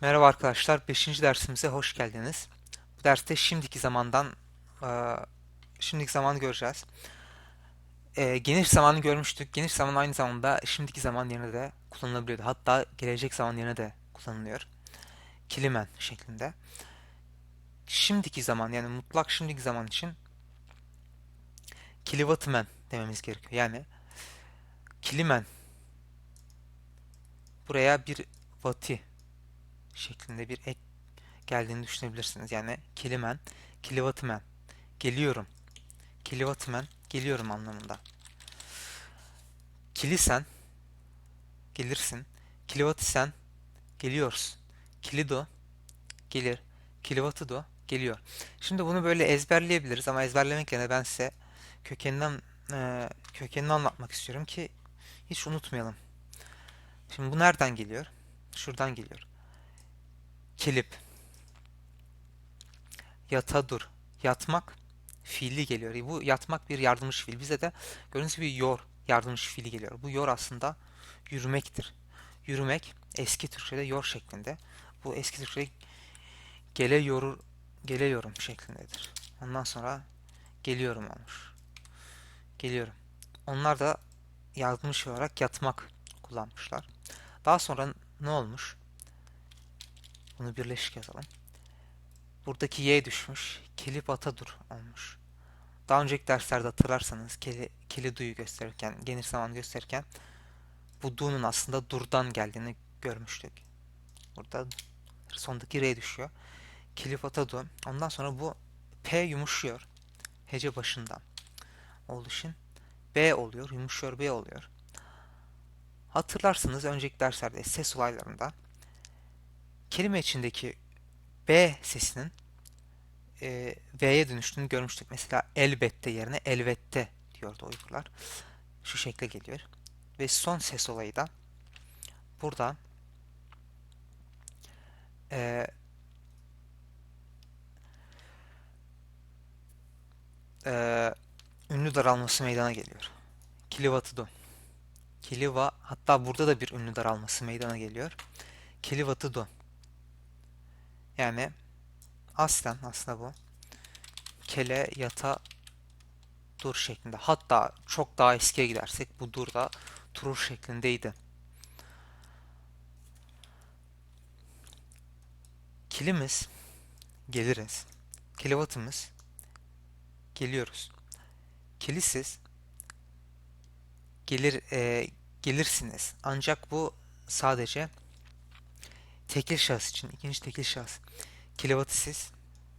Merhaba arkadaşlar, 5. dersimize hoş geldiniz. Bu derste şimdiki zamandan, eee, şimdiki zamanı göreceğiz. Eee, geniş zamanı görmüştük. Geniş zaman aynı zamanda şimdiki zaman yerine de kullanılabiliyordu. Hatta gelecek zaman yerine de kullanılıyor. Kilimen şeklinde. Şimdiki zaman yani mutlak şimdiki zaman için kilowattman dememiz gerekiyor. Yani kilimen buraya bir watt'i şeklinde bir ek geldiğini düşünebilirsiniz. Yani kilimen, kilowattman, geliyorum, kilowattman, geliyorum anlamında. Kilisen, gelirsin, kilowattisen, geliyorsun. Kilido, gelir, kilowattı geliyor. Şimdi bunu böyle ezberleyebiliriz ama ezberlemek yerine ben size kökeninden e, kökenini anlatmak istiyorum ki hiç unutmayalım. Şimdi bu nereden geliyor? Şuradan geliyor. Kilip. Yata dur. Yatmak fiili geliyor. Bu yatmak bir yardımcı fiil. Bize de gördüğünüz gibi yor yardımcı fiili geliyor. Bu yor aslında yürümektir. Yürümek eski Türkçe'de yor şeklinde. Bu eski Türkçe'de gele yorur geliyorum şeklindedir. Ondan sonra geliyorum olmuş. Geliyorum. Onlar da yardımcı olarak yatmak kullanmışlar. Daha sonra ne olmuş? Bunu birleşik yazalım. Buradaki y düşmüş. Kelip atadur olmuş. Daha önceki derslerde hatırlarsanız keli, keli duyu gösterirken, geniş zaman gösterirken bu du'nun aslında durdan geldiğini görmüştük. Burada sondaki r düşüyor. Kelip atadu. Ondan sonra bu p yumuşuyor. Hece başından. Olduğu için b oluyor. Yumuşuyor b oluyor. Hatırlarsınız önceki derslerde ses olaylarında kelime içindeki B sesinin e, V'ye dönüştüğünü görmüştük. Mesela elbette yerine elbette diyordu Uygurlar. Şu şekle geliyor. Ve son ses olayı da burada e, e, ünlü daralması meydana geliyor. Kilivatıdo. Kiliva hatta burada da bir ünlü daralması meydana geliyor. Kilivatıdo. Yani aslen aslında bu kele yata dur şeklinde. Hatta çok daha eskiye gidersek bu dur da turur şeklindeydi. Kilimiz geliriz. Kilovatımız geliyoruz. Kilisiz gelir e, gelirsiniz. Ancak bu sadece tekil şahıs için, ikinci tekil şahıs. Kilovatı siz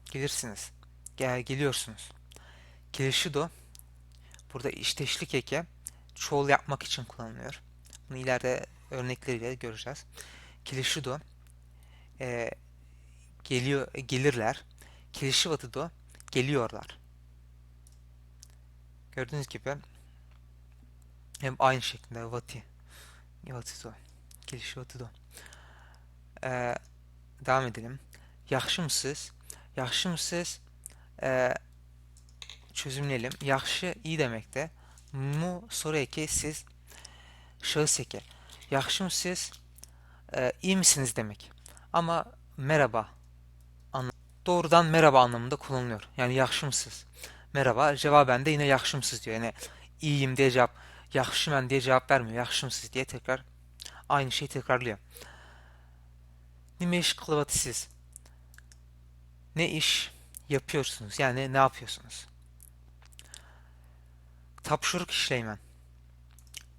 gelirsiniz. Gel, geliyorsunuz. Gelişido burada işteşlik eke çoğul yapmak için kullanılıyor. Bunu ileride örnekleriyle göreceğiz. Kilişido e, geliyor gelirler. Kilişivatı da geliyorlar. Gördüğünüz gibi hem aynı şekilde vati vatido kilişivatı ee, devam edelim. Yaxşı mısınız? Yaxşı mısınız? Ee, çözümleyelim. Yaxşı iyi demekte. Mu soru eki siz şahıs eki. Yaxşı mısınız? Ee, iyi misiniz demek. Ama merhaba doğrudan merhaba anlamında kullanılıyor. Yani yaxşı mısınız? Merhaba. Cevaben de yine yaxşı mısınız diyor. Yani iyiyim diye cevap. Yaxşı ben diye cevap vermiyor. Yaxşı mısınız diye tekrar aynı şeyi tekrarlıyor. Ne iş kılıvatı siz? Ne iş yapıyorsunuz? Yani ne yapıyorsunuz? Tapşuruk işleymen.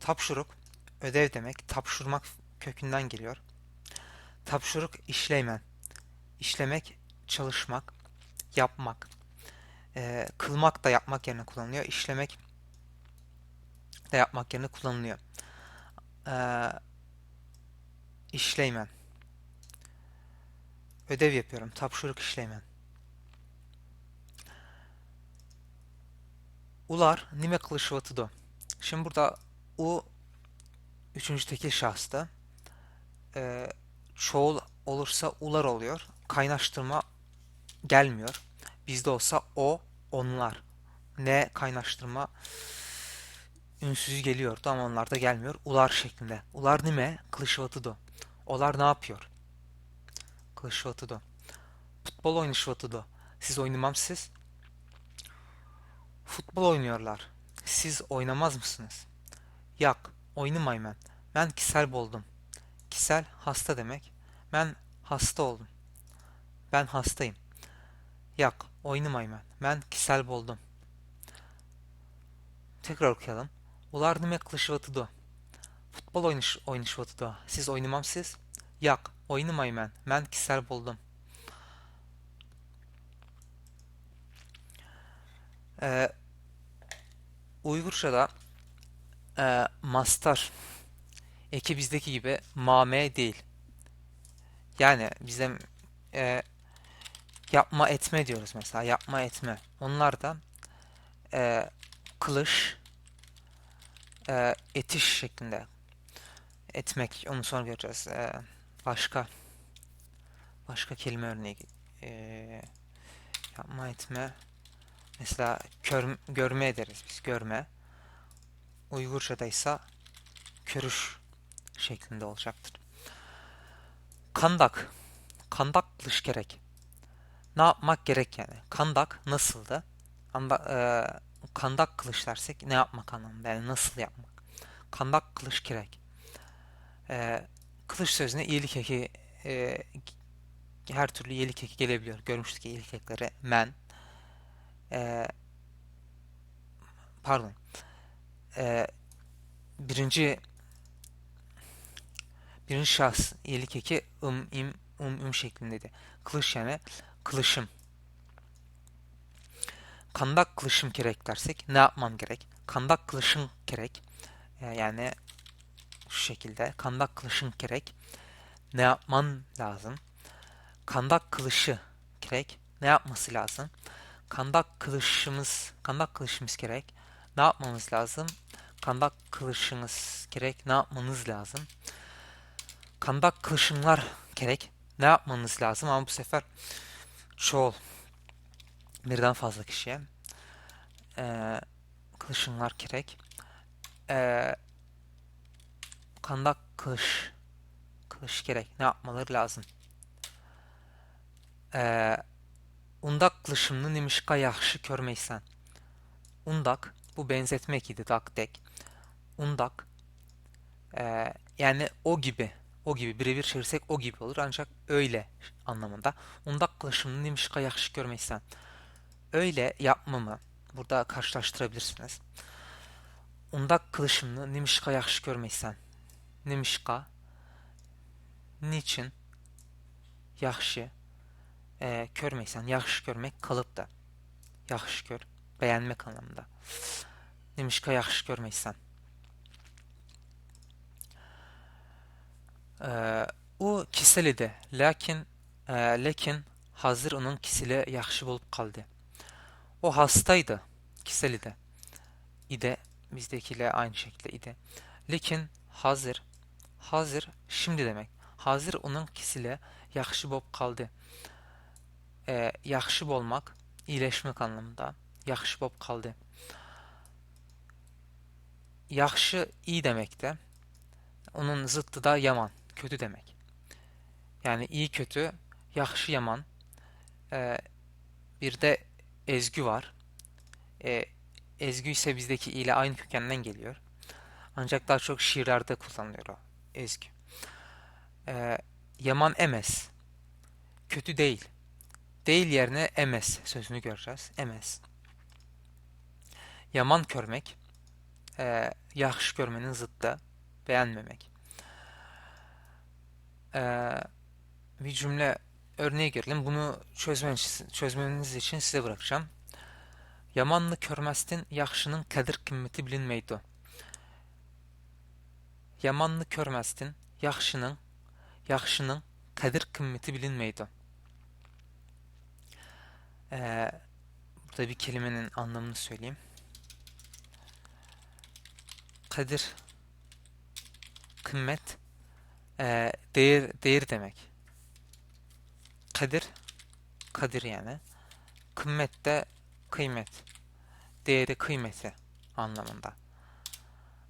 Tapşuruk ödev demek. Tapşurmak kökünden geliyor. Tapşuruk işleymen. İşlemek, çalışmak, yapmak. Ee, kılmak da yapmak yerine kullanılıyor. İşlemek de yapmak yerine kullanılıyor. Ee, işleymen. Ödev yapıyorum. Tapşırık işleymen. Ular nime kılışvatıdo. Şimdi burada u üçüncü tekil şahısta e, çoğul olursa ular oluyor. Kaynaştırma gelmiyor. Bizde olsa o, onlar. Ne kaynaştırma ünsüz geliyordu ama onlar da gelmiyor. Ular şeklinde. Ular nime kılışvatıdo. Olar ne yapıyor? Kılıçvatıdo. Futbol oynışvatıdo. Siz oynamamsız. Futbol oynuyorlar. Siz oynamaz mısınız? Yak, oynamayım ben. Ben kisel boldum. Kisel hasta demek. Ben hasta oldum. Ben hastayım. Yak, oynamayım ben. Ben kisel boldum. Tekrar okuyalım. Ular demek kılıçvatıdo. Futbol oynuş oynışvatıdo. Siz oynamamsız. Yak, oynamayım ben. Ben kisel boldum. Ee, Uygurca'da e, mastar eki bizdeki gibi mame değil. Yani bizim e, yapma etme diyoruz mesela. Yapma etme. Onlar da e, kılış, e, etiş şeklinde etmek. Onu sonra göreceğiz. E, başka başka kelime örneği e, yapma etme. Mesela kör, görme ederiz biz. Görme. Uygurca'da ise körüş şeklinde olacaktır. Kandak. Kandak kılış gerek. Ne yapmak gerek yani? Kandak nasıldı? Anda, e, kandak kılıç dersek ne yapmak anlamında? Yani nasıl yapmak? Kandak kılıç gerek. E, kılıç sözüne iyilik eki e, her türlü iyilik eki gelebiliyor. Görmüştük iyilik ekleri men, e, pardon, e, birinci birinci şahıs iyilik eki ım, im, um, üm şeklindeydi. Kılıç yani kılıçım. Kandak kılıçım gerek dersek ne yapmam gerek? Kandak kılıçın gerek. E, yani şu şekilde kandak kılıçın gerek. Ne yapman lazım? Kandak kılışı gerek. Ne yapması lazım? Kandak kılıçımız, kandak kılıçımız gerek. Ne yapmamız lazım? Kandak kılıçınız gerek. Ne yapmanız lazım? Kandak kılıçımlar gerek. Ne yapmanız lazım? Ama bu sefer çoğul. Birden fazla kişiye. Ee, kılıçımlar gerek. Ee, kandak kılıç kılıç gerek. Ne yapmaları lazım? Ee, undak kılışımını nimişka yaxşı körmeysen. Undak bu benzetmek idi dak dek. Undak ee, yani o gibi o gibi birebir çevirsek o gibi olur ancak öyle anlamında. Undak kılışımını nimişka yaxşı görmeysen. Öyle yapmamı burada karşılaştırabilirsiniz. Undak kılışımını nimişka yaxşı görmeysen. Nimişka niçin yaxşı e, körmeysen yaxşı görmek kalıp da yaxşı gör beğenmek anlamında. Nimişka yaxşı görmeysen. E, u kisel idi. Lakin e, lekin hazır onun kisile yaxşı bulup kaldı. O hastaydı. Kisel idi. İde bizdekiyle aynı şekilde idi. Lekin hazır hazır şimdi demek. Hazır onun kisile yaxşı bulup kaldı. E, yaxşı olmak, iyileşmek anlamında. Yaxşı bulup kaldı. Yaxşı iyi demekte. Onun zıttı da yaman, kötü demek. Yani iyi kötü, yaxşı yaman. E, bir de ezgü var. E, ezgü ise bizdeki ile aynı kökenden geliyor. Ancak daha çok şiirlerde kullanılıyor o ezgü. E, yaman emez. Kötü değil. Değil yerine emez sözünü göreceğiz. Emez. Yaman görmek, e, yaxşı görmenin zıttı, beğenmemek. E, bir cümle örneği görelim. Bunu çözmeniz, için size bırakacağım. Yamanlı körməstin, yaxşının qədir qimməti bilinməydi. Yamanlı körməstin, yaxşının, yaxşının qədir qimməti bilinməydi. Ee, burada bir kelimenin anlamını söyleyeyim. Kadir, kımmet, e, değer, değer demek. Kadir, kadir yani. Kımmet de kıymet. Değeri kıymeti anlamında.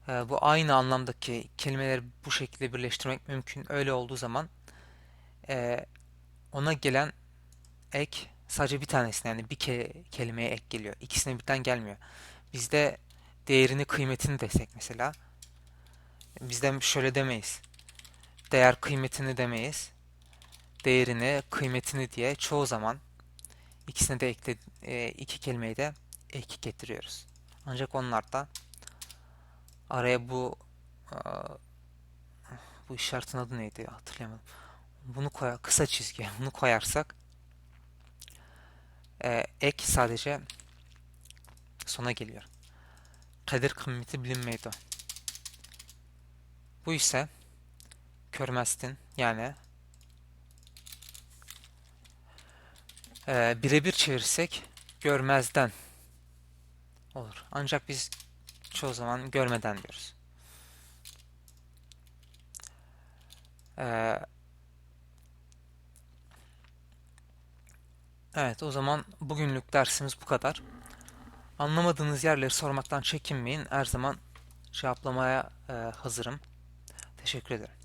E, bu aynı anlamdaki kelimeleri bu şekilde birleştirmek mümkün. Öyle olduğu zaman e, ona gelen ek sadece bir tanesine yani bir ke- kelimeye ek geliyor. İkisine birden gelmiyor. Bizde değerini kıymetini desek mesela bizden şöyle demeyiz. Değer kıymetini demeyiz. Değerini kıymetini diye çoğu zaman ikisine de ekle, e, iki kelimeyi de ek getiriyoruz. Ancak onlarda araya bu bu işaretin adı neydi ya hatırlayamadım. Bunu koyar, kısa çizgi bunu koyarsak e, ek sadece sona geliyor. Kadir kıymeti bilinmeydi. Bu ise körmeztin yani e, birebir çevirirsek görmezden olur. Ancak biz çoğu zaman görmeden diyoruz. E, evet o zaman bugünlük dersimiz bu kadar. Anlamadığınız yerleri sormaktan çekinmeyin. Her zaman cevaplamaya e, hazırım. Teşekkür ederim.